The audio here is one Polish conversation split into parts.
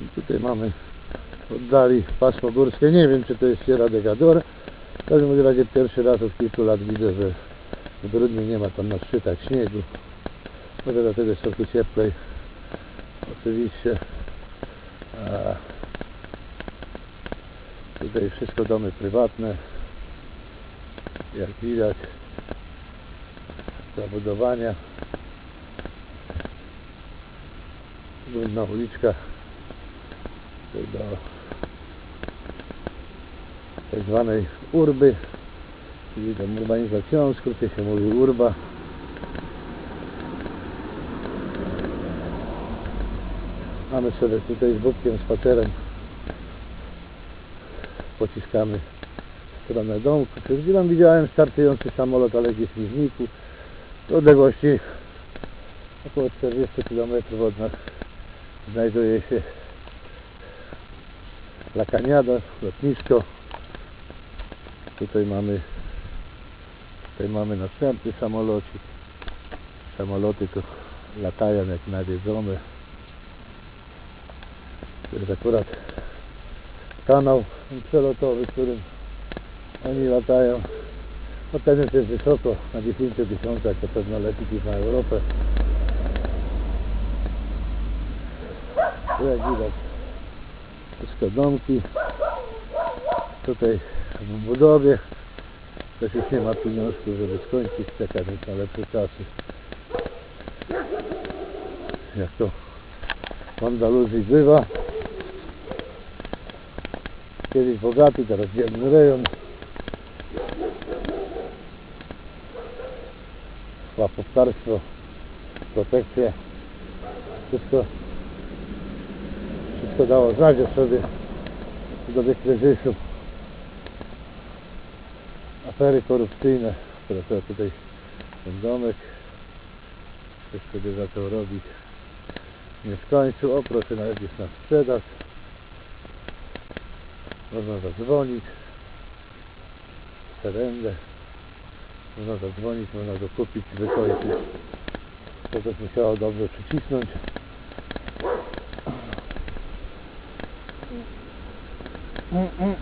I tutaj mamy oddali pasmo górskie. Nie wiem czy to jest Sierra de Gador. W każdym razie pierwszy raz od kilku lat widzę, że w grudniu nie ma tam na szczytach śniegu. Może dlatego jest trochę cieplej. Oczywiście. A tutaj wszystko domy prywatne. Jak widać. Zabudowania. Główna uliczka do tak zwanej urby, czyli do urbanizacją, w skrócie się mówi urba. Mamy sobie tutaj z Bubkiem spacerem pociskamy w stronę domku. Przed chwilą widziałem startujący samolot, ale gdzieś w Liwniku. W odległości około 40 km od nas znajduje się La Cañada, lotnisko. Tutaj mamy tutaj mamy następny samolocik. Samoloty to latają jak nawiedzone. To jest akurat kanał przelotowy, którym oni latają. No ten już jest wysoko, na 10 tysiącach, to pewno leci na Europę. Tu jak widać wszystko domki. Tutaj w budowie też już nie ma pieniążków, żeby skończyć, czekać na lepsze czasy. Jak to w Andaluzji bywa. Kiedyś bogaty, teraz biedny rejon. Łapówkarstwo, protekcja, wszystko wszystko dało znać o sobie w dobie kryzysu. Afery korupcyjne, które to tutaj ten domek ktoś sobie zaczął robić. Nie skończył, o proszę nawet jest na sprzedaż. Można zadzwonić. Serendę. Można zadzwonić, można go kupić, wykończyć. To też musiało dobrze przycisnąć. Mm, mm.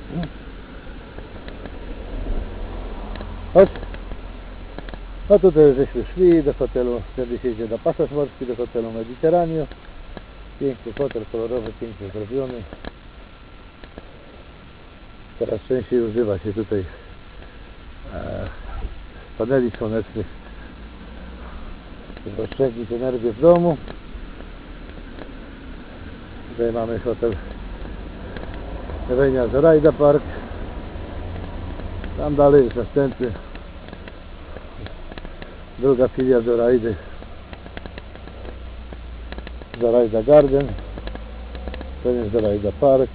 Chodź. No tutaj żeśmy szli do hotelu, wtedy się idzie na pasaż morski, do hotelu Mediterraneo. Piękny hotel, kolorowy, pięknie zrobiony. Coraz częściej używa się tutaj e, paneli słonecznych, żeby oszczędzić energię w domu. Tutaj mamy hotel Renia Zorajda Park. Tam dalej jest następny. Druga filia Zorajdy. Zorajda Garden. Ten jest Zorajda Park.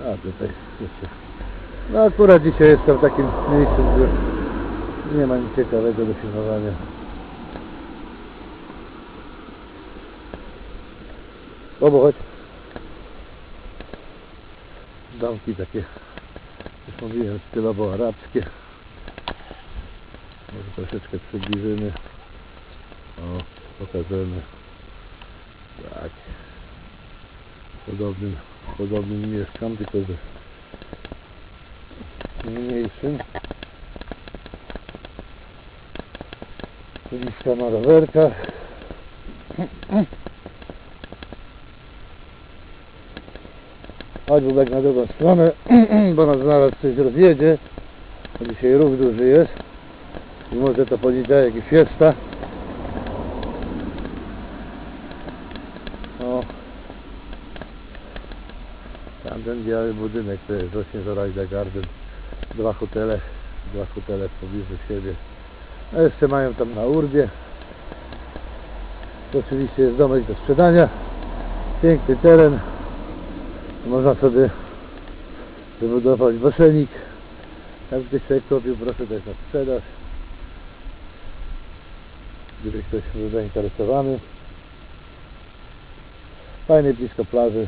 A tutaj jeszcze. No akurat dzisiaj jestem w takim miejscu, gdzie nie ma nic ciekawego do filmowania. Bobo, chodź. Domki takie, już mówiłem, stylowo arabskie. Może troszeczkę przybliżymy. O, pokażemy. Tak. Podobnym, podobnym mieszkam, tylko że mniejszym. Tuliska na rowerkach. Chodź Bubek na drugą stronę, bo nas zaraz coś rozjedzie. Dzisiaj ruch duży jest. I może to poniedziałek i fiesta. O. Tamten biały budynek to jest właśnie Zoraida Garden. Dwa hotele, dwa hotele w pobliżu siebie. A jeszcze mają tam na urbie. To oczywiście jest domek do sprzedania. Piękny teren. Można sobie wybudować basenik. Jak ktoś sobie kupił, proszę jest na sprzedaż. Gdyby ktoś był zainteresowany. Fajnie blisko plaży.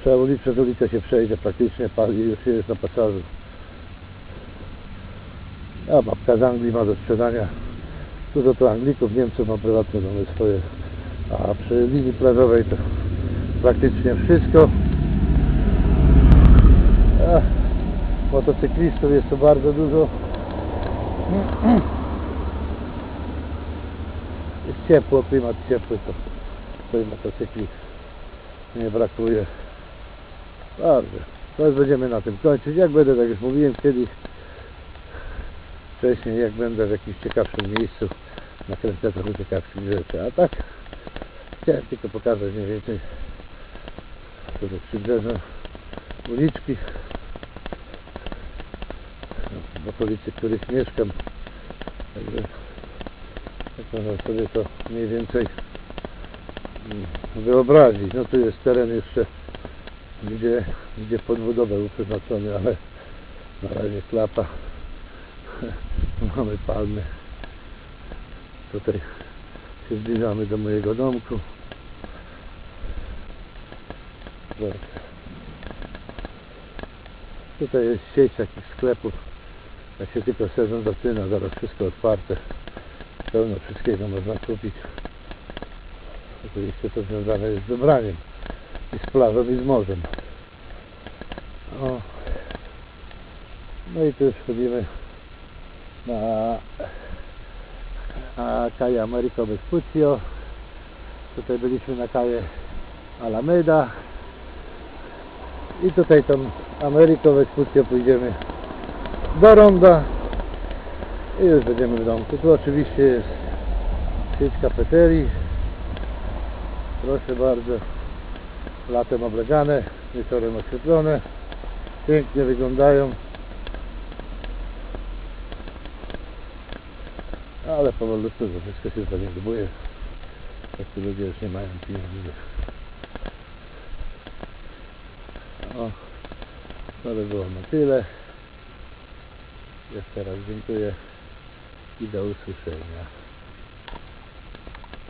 Trzeba ulic, przez ulicę się przejdzie praktycznie, już jest na pasażu. A babka z Anglii ma do sprzedania. Dużo to Anglików, Niemców ma prywatne domy swoje A przy linii plażowej to praktycznie wszystko. Motocyklistów jest tu bardzo dużo. Jest ciepło, klimat ciepły, to tutaj motocykli nie brakuje. Bardzo. Teraz będziemy na tym kończyć. Jak będę, tak już mówiłem kiedyś, wcześniej, jak będę w jakimś ciekawszym miejscu, nakręcę trochę ciekawszych rzeczy. A tak, chciałem tylko pokazać mniej więcej tutaj przybrzeże uliczki w okolicy których mieszkam. Także tak można sobie to mniej więcej mm, wyobrazić. No tu jest teren jeszcze, gdzie, gdzie podbudowę był przeznaczony, ale na razie klapa. Mamy palmy. Tutaj się zbliżamy do mojego domku. Tak. Tutaj jest sieć takich sklepów. Jak się tylko sezon zaczyna, zaraz wszystko otwarte. Pełno wszystkiego można kupić. Oczywiście to związane jest z ubraniem. I z plażą i z morzem. O. No i tu już wchodzimy na, na Kaję Americo Vespuccio. Tutaj byliśmy na Kaję Alameda. I tutaj tą Americo Vespuccio pójdziemy do ronda i już będziemy w domku. Tu oczywiście jest sieć kafeterii. Proszę bardzo. Latem oblegane, wieczorem oświetlone. Pięknie wyglądają. Ale powolutku to wszystko się zaniedbuje. Tacy ludzie już nie mają pieniędzy. O, to by było na tyle. Jeszcze raz dziękuję i do usłyszenia.